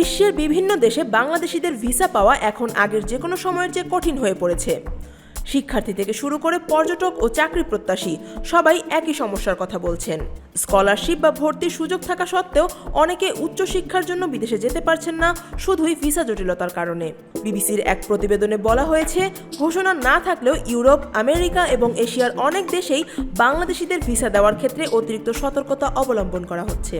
বিশ্বের বিভিন্ন দেশে বাংলাদেশিদের ভিসা পাওয়া এখন আগের যে কোনো সময়ের চেয়ে কঠিন হয়ে পড়েছে। শিক্ষার্থী থেকে শুরু করে পর্যটক ও চাকরি প্রত্যাশী সবাই একই সমস্যার কথা বলছেন। স্কলারশিপ বা ভর্তির সুযোগ থাকা সত্ত্বেও অনেকে উচ্চশিক্ষার জন্য বিদেশে যেতে পারছেন না, শুধুই ভিসা জটিলতার কারণে। বিবিসির এক প্রতিবেদনে বলা হয়েছে, ঘোষণা না থাকলেও ইউরোপ, আমেরিকা এবং এশিয়ার অনেক দেশেই বাংলাদেশিদের ভিসা দেওয়ার ক্ষেত্রে অতিরিক্ত সতর্কতা অবলম্বন করা হচ্ছে।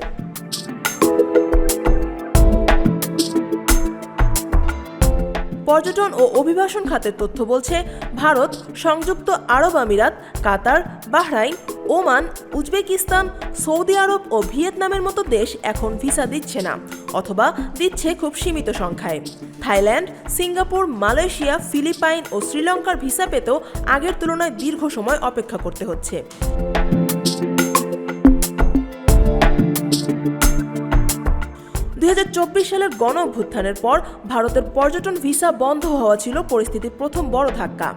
পর্যটন ও অভিবাসন খাতের তথ্য বলছে, ভারত, সংযুক্ত আরব আমিরাত, Qatar, Bahrain, Oman, Uzbekistan, Saudi আরব ও ভিয়েতনামের মতো দেশ এখন ভিসা দিচ্ছে না, অথবা দিচ্ছে খুব সীমিত সংখ্যায়। থাইল্যান্ড, সিঙ্গাপুর, মালয়েশিয়া, ফিলিপাইন ও শ্রীলঙ্কার ভিসা পেতেও আগের তুলনায় দীর্ঘ সময় অপেক্ষা করতে হচ্ছে। দুই সালের গণ অভ্যুত্থানের পর ভারতের পর্যটন ভিসা বন্ধ হওয়া ছিল পরিস্থিতির প্রথম বড় ধাক্কা।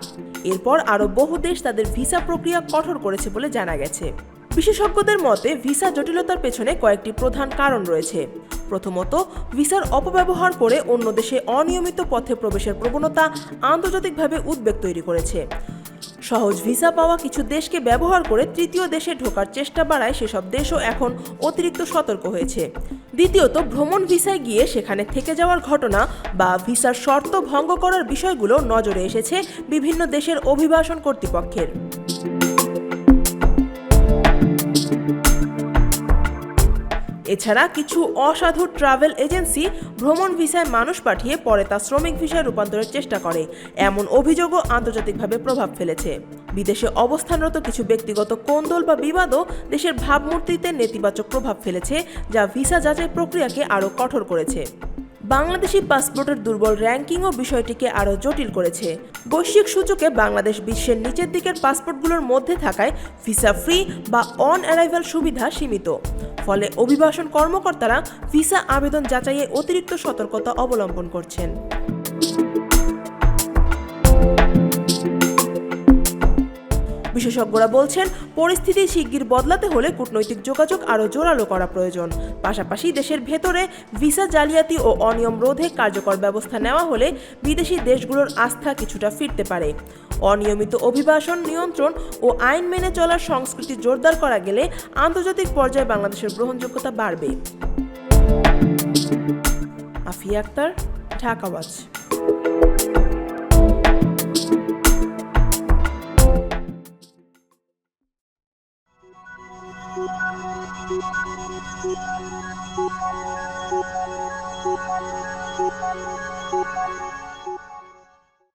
এরপর আরও বহু দেশ তাদের ভিসা প্রক্রিয়া কঠোর করেছে বলে জানা গেছে। বিশেষজ্ঞদের মতে, ভিসা জটিলতার পেছনে কয়েকটি প্রধান কারণ রয়েছে। প্রথমত, ভিসার অপব্যবহার করে অন্য দেশে অনিয়মিত পথে প্রবেশের প্রবণতা আন্তর্জাতিকভাবে উদ্বেগ তৈরি করেছে। সহজ ভিসা পাওয়া কিছু দেশকে ব্যবহার করে তৃতীয় দেশে ঢোকার চেষ্টা বাড়ায় সেসব দেশও এখন অতিরিক্ত সতর্ক হয়েছে। দ্বিতীয়ত, ভ্রমণ ভিসায় গিয়ে সেখানে থেকে যাওয়ার ঘটনা বা ভিসার শর্ত ভঙ্গ করার বিষয়গুলো নজরে এসেছে বিভিন্ন দেশের অভিবাসন কর্তৃপক্ষের। এছাড়া কিছু অসাধু ট্রাভেল এজেন্সি ভ্রমণ ভিসায় মানুষ পাঠিয়ে পরে তা শ্রমিক ভিসায় রূপান্তরের চেষ্টা করে। এমন অভিযোগও আন্তর্জাতিকভাবে প্রভাব ফেলেছে। বিদেশে অবস্থানরত কিছু ব্যক্তিগত কোন্দল বা বিবাদও দেশের ভাবমূর্তিতে নেতিবাচক প্রভাব ফেলেছে, যা ভিসা যাচাই প্রক্রিয়াকে আরও কঠোর করেছে। বাংলাদেশি পাসপোর্টের দুর্বল র্যাঙ্কিংও বিষয়টিকে আরও জটিল করেছে। বৈশ্বিক সূচকে বাংলাদেশ বিশ্বের নিচের দিকের পাসপোর্টগুলোর মধ্যে থাকায় ভিসা ফ্রি বা অন অ্যারাইভাল সুবিধা সীমিত। ফলে অভিবাসন কর্মকর্তারা ভিসা আবেদন যাচাইয়ে অতিরিক্ত সতর্কতা অবলম্বন করছেন। বিশেষজ্ঞরা বলছেন, পরিস্থিতি শিগগির বদলাতে হলে কূটনৈতিক যোগাযোগ আরও জোরালো করা প্রয়োজন। পাশাপাশি দেশের ভেতরে ভিসা জালিয়াতি ও অনিয়ম রোধে কার্যকর ব্যবস্থা নেওয়া হলে বিদেশি দেশগুলোর আস্থা কিছুটা ফিরতে পারে। অনিয়মিত অভিবাসন, নিয়ন্ত্রণ ও আইন মেনে চলার সংস্কৃতি জোরদার করা গেলে আন্তর্জাতিক পর্যায়ে বাংলাদেশের গ্রহণযোগ্যতা বাড়বে। Afia Akter, Dhaka Thank you.